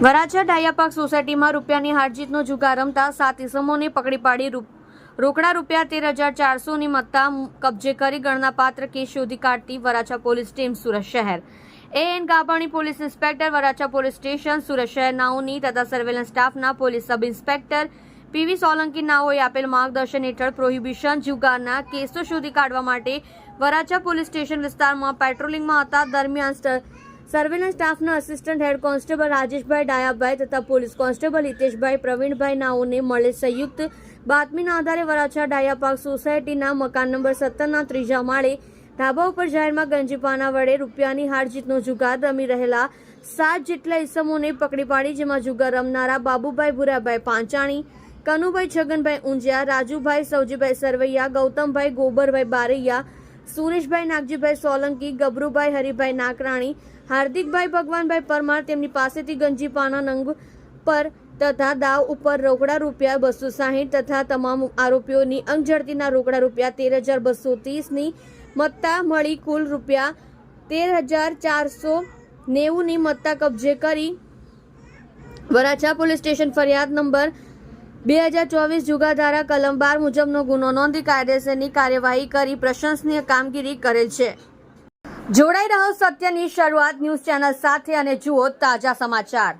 વરાછા ડાયાપાક સોસાયટીમાં રૂપિયાની હારજીતનો જુગાર રમતા સાત ઇસમોને પકડી પાડી રોકડા રૂપિયા તેર હજાર ચારસોની મત્તા કબજે કરી ગણનાપાત્ર કેસ શોધી કાઢતી વરાછા પોલીસ ટીમ સુરત શહેર. A N Gabhani police inspector, Varachha police station, Surat શહેર નાઓની તથા સર્વેલન્સ સ્ટાફના police sub inspector PV Solanki નાઓએ આપેલ માર્ગદર્શન હેઠળ પ્રોહિબિશન જુગારના કેસો શોધી કાઢવા માટે વરાછા પોલીસ સ્ટેશન વિસ્તારમાં પેટ્રોલિંગમાં હતા. દરમિયાન સર્વેલન્સ સ્ટાફના assistant head constable Rajeshbhai Dayabhai તથા પોલીસ કોન્સ્ટેબલ હિતેશભાઈ પ્રવીણભાઈ નાઓને મળે સંયુક્ત. બાતમીના આધારે વરાછા ડાયાપાક સોસાયટીના મકાન નંબર સત્તરના ત્રીજા માળે ધાબા ઉપર જાહેરમાં ગંજીપાના વડે રૂપિયાની હારજીતનો જુગાર રમી રહેલા સાત જેટલા ઇસમોને પકડી પાડી, જેમાં જુગાર રમનારા બાબુભાઈ ભુરાભાઈ પાંચાણી, કનુભાઈ છગનભાઈ ઊંઝિયા, રાજુભાઈ સૌજીભાઈ સરવૈયા, ગૌતમભાઈ ગોબરભાઈ બારૈયા સુરેશભાઈ નાગજીભાઈ સોલંકી, ગબરુભાઈ હરિભાઈ નાકરાણી, હાર્દિકભાઈ ભગવાનભાઈ પરમાર તેમની પાસેથી ગંજીપાના નંગ પર તથા દાવ ઉપર રોકડા રૂપિયા બસો સાહીઠ તથા તમામ આરોપીઓની અંગઝડતીના રોકડા રૂપિયા તેર હજાર બસો ત્રીસની મત્તા મળી કુલ રૂપિયા તેર હજાર ચારસો નેવુંની મત્તા કબજે કરી. વરાછા પોલીસ સ્ટેશન ફરિયાદ નંબર બે હજાર ચોવીસ જુગાધારા કલમ બાર મુજબનો ગુનો નોંધી કાયદેસરની કાર્યવાહી કરી પ્રશંસનીય કામગીરી કરેલ છે. જોડાઈ રહો સત્યની શરૂઆત ન્યૂઝ ચેનલ સાથે અને જુઓ તાજા સમાચાર.